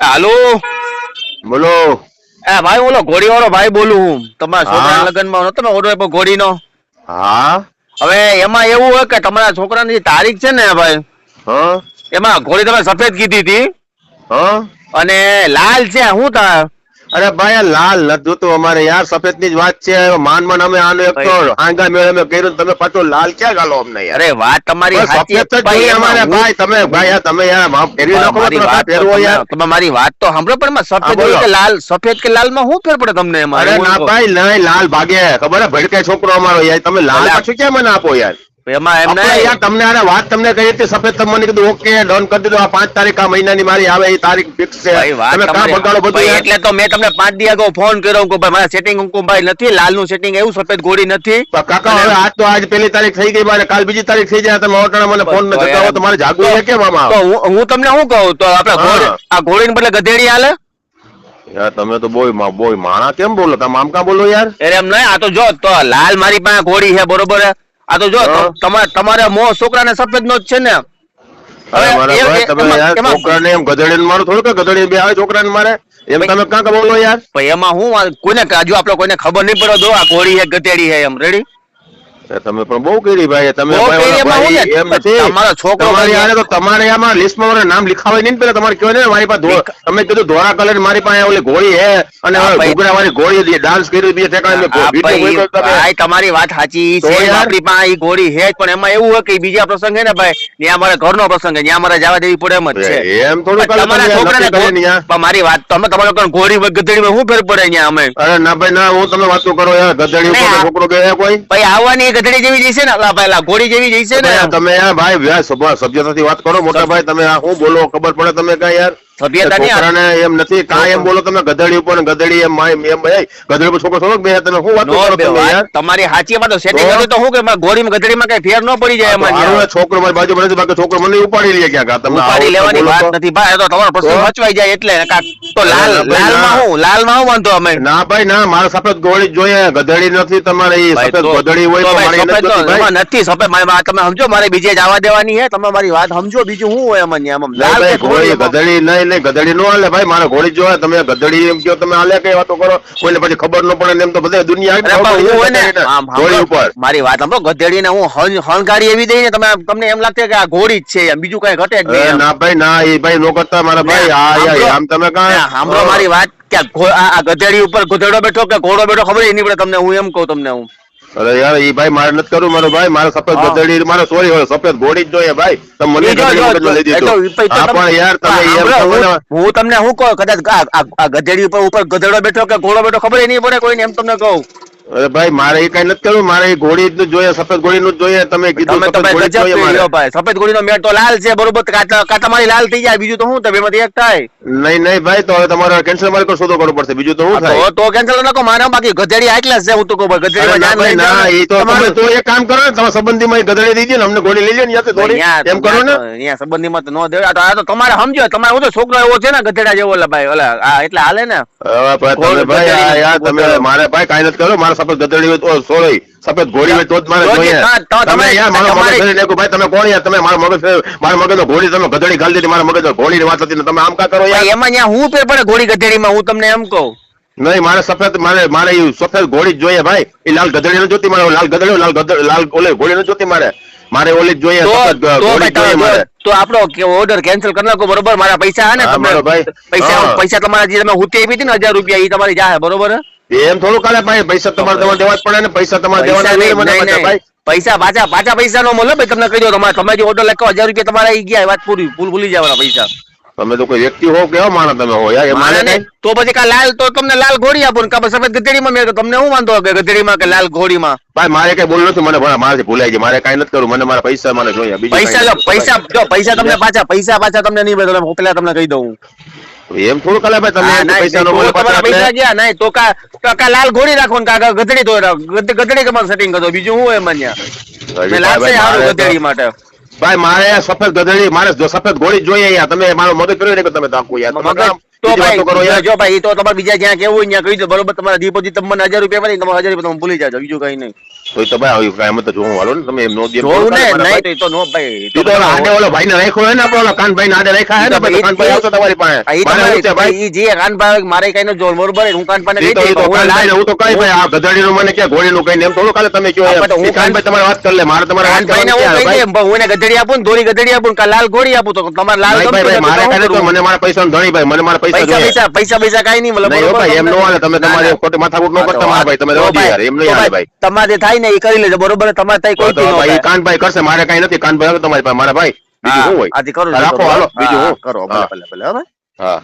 હાલો? બોલો. એ ભાઈ ઓલો ઘોડી વાળો ભાઈ બોલું હું. તમારા છોકરા લગ્ન લગ્નમાં નતો તમે ઓર્ડર આપ્યો ઘોડીનો. હા. હવે એમાં એવું હોય કે તમારા છોકરાની તારીખ છે ને ભાઈ હા. એમાં ઘોડી તમે સફેદ કીધી હતી. હા. અને લાલ છે શું તા અરે ભાઈ આ લાલ નથી તો અમારે યાર સફેદની જ વાત છે. માન માન અમે આનો એક તો આંગા મેળ અમે કર્યું તમે પાછો લાલ ક્યાં ગાલો અમને અરે વાત તમારી સાચી સફેદ ભાઈ, અમારે ભાઈ તમે ભાઈ યાર તમે યાર માફ કરી નાખો ફેરવો યાર. તમે મારી વાત તો સાંભળો પણ માં સફેદ કે લાલ સફેદ કે લાલમાં શું ફેર પડે તમને અરે ના ભાઈ નહીં લાલ ભાગે. ખબર હે ભડકે છોકરો અમારો યાર. તમે લાલ. પાછું ક્યાં મને આપો યાર? એમાં યાર તમને અરે વાત તમને કહી હતી સફેદ તમે મને કીધું ઓકે ડન કરી દીધું. આ પાંચ તારીખ આ મહિનાની મારી આવે એ તારીખ ફિક્સ છે. તમે કાં બગાડો બધું એટલે તો મેં તમને પાંચ દી અગાઉ ફોન કર્યો કે ભાઈ મારા સેટિંગ ભાઈ નથી લાલનું સેટિંગ એવું સફેદ ઘોડી નથી. કાકા હવે આજ તો આજ પહેલી તારીખ થઈ ગઈ મારે કાલ બીજી તારીખ થઈ જાય તમે ઓટાણા મને ફોન ન કરતા હો જાગવું છે કેમ આમાં તો હું તમને શું કહું? તો આપણે આ ઘોડીને બદલે ગધેડી હાલે? યાર તમે તો બોય મા- બોય માણા કેમ બોલો? તમે આમ કા બોલો યાર? અરે એમ નહીં આ તો જો તો લાલ મારી પાસે ઘોડી છે બરોબર? આ તો જો તમારે તમારે મો છોકરાને સફેદ નો જ છે ને. છોકરાને એમ ગધેડીને મારો થોડું કે ગધેડી બે આવે છોકરાને મારે? એમ તમે કાં કાં બોલો યાર? એમાં હું કોઈને હજુ આપડે કોઈને ખબર નહીં પડે દો આ ઘોડી છે ગધેડી છે એમ. રેડી તમે પણ બહુ કરી ભાઈ તમે એમાં હું નથી તમારો છોકરો તમારી યારે તો તમારે આમાં લિસ્ટમાં મારે નામ લીખાવાય નહીં પેલા. તમારે કહેવાય ને? મારી પાસે તમે કીધું ધોળા કલર મારી પાસે ઓલી ઘોડી હે અને ઘૂઘરા વાળી ઘોડી ડાન્સ કર્યું બીજે ઠેકાણે તમારી વાત સાચી છે. આપણી પાસે ઘોડી હે પણ એમાં એવું હોય કે બીજા પ્રસંગ છે ને ભાઈ ત્યાં મારે ઘરનો પ્રસંગ છે ત્યાં મારે જવા દેવી પડે એમ જ છે. એમ થોડું તમારા છોકરાને મારી વાત તમે તમારો લોકોને ઘોડી ગધેડીમાં શું ફેર પડે અહીંયા અમે? અરે ના ભાઈ ના હું તમે વાતો કરો યાર. ગધેડી ઉપર છોકરો બે કોઈ. ભાઈ આવવાની ગધેડી જેવી જઈશે ને અલા ભાઈ અલા જેવી જઈશે ને. તમે યાર ભાઈ સભ્યતાથી વાત કરો મોટા ભાઈ તમે આ શું બોલો ખબર પડે તમે કઈ યાર? આ- છોકરાને એમ નથી કાંઈ એમ બોલો તમે ગધેડી ઉપર ને ગધેડી એમ એમ ભાઈ ઉપર છોકરો થોડોક બે તમે શું વાતો કરો તમે યાર. તમારી સાચી એમાં સેટિંગ તો? તો શું કે મારે ઘોડીમાં કઈ ફેર ન પડી જાય એમાં હારું, છોકરો મારી બાજુ બને બાકી છોકરો મને ઉપાડી લે ક્યાંક. તમે ઉપાડી લેવાની વાત નથી. ભાઈ તો તમારો પ્રશ્ન તો? જાય એટલે કાં તો લાલ ના. હું હું વાંધો અમે? ના ભાઈ ના મારે સફેદ ગોળી જોઈએ. ગધડી નથી તમારે સફેદ હોય નથી સફેદ. મારી તમે સમજો મારે બીજે જવા દેવાની તમે મારી વાત સમજો બીજું શું હોય એમાં ન્યા? લાલ ગોળી ગધડી નહીં નહીં ગધડી નો હાલે ભાઈ મારે ઘોડી જોવા તમે ગધડી એમ કહો તમે હાલે કઈ વાતો કરો? કોઈને પછી ખબર ન પડે એમ તો બધે દુનિયા હું ને ઘોડી ઉપર. મારી વાત સાંભળો ગધેડીને હું હણ- હણગાડી એવી દઈ ને તમે તમને એમ લાગશે કે આ ઘોડી જ છે એમ બીજું કઈ ઘટે નહીં ના ભાઈ ના એ ભાઈ નો કરતા મારા ભાઈ ના, આ આમ તમે ના, કાં સાંભળો મારી વાત કે આ ગધેડી ઉપર ગધેડો બેઠો કે ઘોડો બેઠો ખબર નહીં પડે તમને હું એમ કહું તમને હું. અરે યાર એ ભાઈ મારે નથી કરવું મારો ભાઈ મારે સફેદ હા. ગધેડી મારે સોરી હોય સફેદ ઘોડી જ જોઈએ ભાઈ. તમે મને લઈ દીધું. હા પણ યાર તમે હા, હું- હું તમને શું કહું? કદાચ આ- ગધેડી ઉપર ઉપર ગધેડો બેઠો કે ઘોડો બેઠો ખબર નહીં પડે કોઈને એમ તમને કહું. અરે ભાઈ મારે એ કઈ નથી કરવું. મારે એ ઘોડી જ જોઈએ સફેદ ઘોડી નું જોઈએ. તમે કીધું સફેદ ઘોડી જ જોઈએ મારે. ભાઈ. સફેદ ઘોડીનો મેળ તો લાલ છે બરોબર? કાતા મારી લાલ થઈ જાય બીજું તો શું તમે એક થાય. નહીં નહીં ભાઈ તો હવે તમારે કેન્સલ મારે શોધો કરવો પડશે. બીજું તો શું થાય? તો કેન્સલ કેન્સલ નાખો. મારા બાકી ગધેડી આટલા છે હું તો કહું ગધેડી ના જાન ના એ તો તમે તો એક કામ કરો ને તમારા સંબંધી માં ગધેડી દીધી ને અમને ઘોડી લઈ લે ને ત્યાંથી દોડી એમ કરો ને. અહીંયા સંબંધી માં તો નો દેવ આ તો તમારે સમજો તમારે હું તો છોકરો એવો છે ને ગધેડા જેવો ઓલા ભાઈ ઓલા એટલે હાલે ને. ભાઈ ઘોડ- યાર તમે મારે ભાઈ કાઈ નથી કરો મારે સફેદ ગધેડી હોય સોરી સફેદ ઘોડી હોય તો જ મારે જોઈએ. તમે યાર મારો મગજ ભાઈ તમે કોણ યાર? તમે મારા મગજ મારા મગજ ઘોડી તમે ગધેડી ખાલી દીધી મારા મગજ ઘોડીની વાત હતી ને તમે આમ કા કરો યાર? એમાં ત્યાં હું ફેર પડે ઘોડી ગધેડીમાં? હું તમને એમ કહું. નહીં મારે સફેદ મારે મારે સફેદ ઘોડી જ જોઈએ ભાઈ. એ લાલ ગધેડી નથી જોતી મારે લાલ ગધેડી લાલ ગધેડી લાલ ઓલે ઘોડી નથી જોતી મારે. મારે ઓલી જ જોઈએ ઘોડી મારે. તો આપણો ઓર્ડર કેન્સલ કરી નાખો બરોબર? મારા પૈસા હે ને. પૈસા પૈસા તમારા જે તમે હુતી આપી હતી ને હજાર રૂપિયા એ તમારી જાય બરોબર? એમ થોડું કાલે ભાઈ પૈસા તમારે તમારે દેવા જ પડે ને પૈસા તમારે દેવાના નહીં, મને. ભાઈ. પૈસા પાછા પાછા પૈસા નો મળે ભાઈ તમને કહી દો તમારે તમે જે ઓર્ડર લખો હજાર રૂપિયા તમારે આવી ગયા વાત પૂરી ભૂલ ભૂલી જવાના પૈસા. તમે તો કોઈ વ્યક્તિ હો કેવા માણસ તમે હો યાર માને ને તો પછી કા લાલ તો તમને લાલ ઘોડી આપો ને કા સફેદ ગધેડીમાં મેં તમને હું વાંધો કે ગધેડીમાં કે લાલ ઘોડીમાં? ભાઈ મારે કઈ બોલ નથી મને મારાથી ભૂલાઈ ગઈ મારે કઈ નથી કરું મને મારા પૈસા મને જોઈએ પૈસા જો પૈસા જો પૈસા તમને પાછા પૈસા પાછા તમને નહીં મળે પેલા તમને કહી દઉં. એમ થોડું કાલે ભાઈ તમે હા, એમ નહીં, પૈસા ગયા નહીં તો કા તો કા લાલ ઘોડી રાખો ને કાકા ગધડી તો ગધડી ગધેડી તમારે સેટિંગ કરો. બીજું હું એમાં ભાઈ, સારું મારે તો- ગધેડી માટે. ભાઈ મારે સફેદ ગધડી મારે સફેદ ઘોડી જોઈએ અહીંયા. તમે મારો મગજ કર્યો ને તમે તાકું યાર મગજ તો ભાઈ જો ભાઈ તો તમારે બીજા જ્યાં કેવું હોય ત્યાં કહી દો. બરોબર તમારા દીપોજી તમને હજાર રૂપિયા મળે તમારે હજાર રૂપિયા તમે ભૂલી જાજો બીજું કઈ નહીં. તો તો ભાઈ આવી કાંઈ તો જોવું વાળો ને તમે એમ નો દે જોવું ને નહીં તો તો નો ભાઈ તો આડે ઓલો ભાઈને રાખ્યો હે ને આપણો ઓલો કાનભાઈને આડે રાખ્યા હે ને ભાઈ, તો કાનભાઈ આવતો તમારી પાસે. મારે છે ભાઈ? ઈ જે કાનભાઈ મારે કઈ નો જોર બરોબર હું કાનભાઈને કહી તો ઈ તો હું કાનભાઈને હું તો કઈ ભાઈ આ ગધેડીનું મને ક્યાં ઘોડીનું કઈ એમ થોડું કાલે તમે કયો હા, કાનભાઈ તમારે વાત કરી લે મારે તમારે કાનભાઈને કરવાની હું કહી ભાઈ? હું એને ગધડી આપું ને દોરી ગધડી આપું ને કાં લાલ ઘોડી આપું તો તમારે લાલ ગમતું તો મારે કાંઈ કરું? મને મારા પૈસા ધણી ભાઈ મને મારા પૈસા પૈસા પૈસા પૈસા કાંઈ નહીં મતલબ નહીં ભાઈ, એમ નો હાલે તમે તમારે ના. ખોટી માથાકૂટ નો કરતા મારા ભાઈ તમે ભાઈ, યાર એમ નહીં હાલે ભાઈ, તમારે થાય ને એ કરી લેજો બરોબર? તમારે થાય કોઈ તો ભાઈ કાનભાઈ કરશે મારે કઈ નથી કાનભાઈ આવે તમારી પાસે મારા ભાઈ બીજું શું હોય? આથી કરો રાખો હાલો બીજું હું કરો ભલે. ભલે ભલે હા.